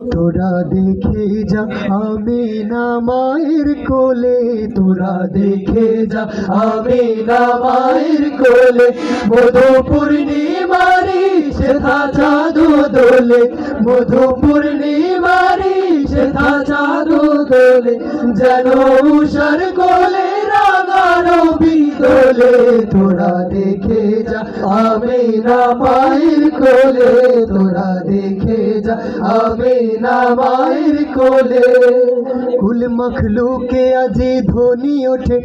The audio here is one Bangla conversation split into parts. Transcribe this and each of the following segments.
তোরা দেখে যা আমি না মায়ের কোলে। তোরা দেখে যা আমি না মায়ের কোলে। মধু পূর্ণিমারি সেথা চাঁদু দোলে। মধু পূর্ণিমারি সেথা চাঁদু দোলে। যেন উষার কোলে বিদোলে তোরা দেখে যা আমি না মায়ের কোলে তোরা দেখে যা আমি না মায়ের কোলে। কুল মখলুকে আজি ধ্বনি ওঠে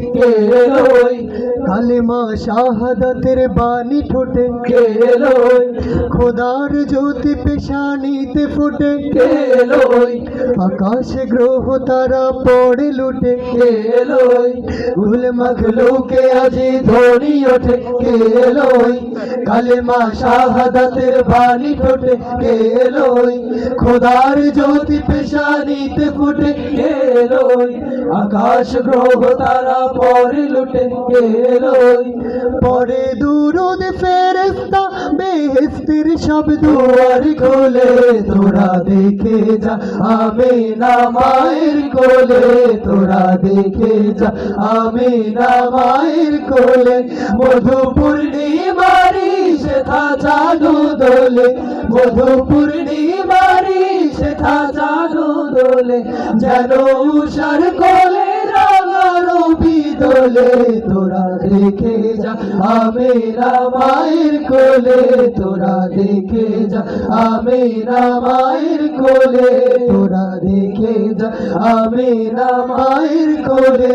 কালেমা শাহাদাতের বাণী ঠোঁটে খোদার জ্যোতি পেশানিতে ফুটে আকাশে গ্রহ তারা পড়ে লুটে কুল মখলুকে আজি ধ্বনি ওঠে খোদার জ্যোতি পেশানিতে ফুটে কেলোই আকাশ গ্রহ তারা পরে লুটে কেলোই পরে দুরুদ ফেরেস্তা বেহেস্তির সব দুয়ার খোলে, তোরা দেখে যা। আমি না মায়ের কোলে, তোরা দেখে যা। আমি না মায়ের কোলে মধু পূর্ণিমারি সেথা জাদু দোলে। মধু পূর্ণিমারি সেথা জাদু দোলে। যেন উষার কোলে বিদোলে তোরা রেখে যা আমি না মায়ের কোলে তোরা দেখে যা আমি না মায়ের কোলে তোরা দেখে যা আমি না মায়ের কোলে।